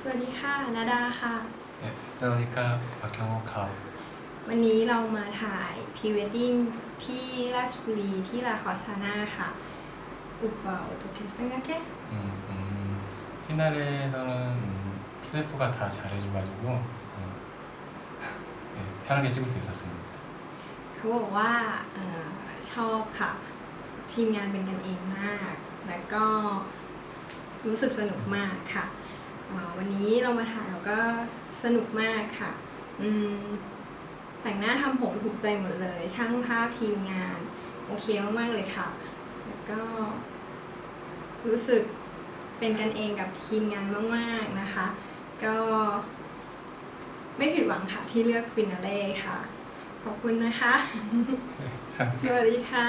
สวัสดีค่ะนาดาค่ะ 네, 사우디카 박경호 카 วันนี้เรามาถ่ายพรีเวดดิ้งที่ราชบุรีที่ลาคอสซาน่าค่ะ อุปเปาตุเคสังกั 음, 음, 피날레에서는 음, 스태프가 다 잘해줘가지고 음, 네, 편하게 찍을 수 있었습니다. เขาบอกว่าเออชอบค่ะ ทีมงานเป็นกันเองมาก และก็รู้สึกสนุกมากค่ะเอ่อ วันนี้เรามาถ่ายเราก็สนุกมากค่ะ อืมแต่งหน้าทำผมถูกใจหมดเลย ช่างภาพทีมงาน โอเคมาก ๆ เลยค่ะ แล้วก็ รู้สึกเป็นกันเองกับทีมงานมาก ๆ นะคะ ก็ ไม่ผิดหวังค่ะที่เลือกฟินาเล่ค่ะ ขอบคุณนะคะ สวัสดีค่ะ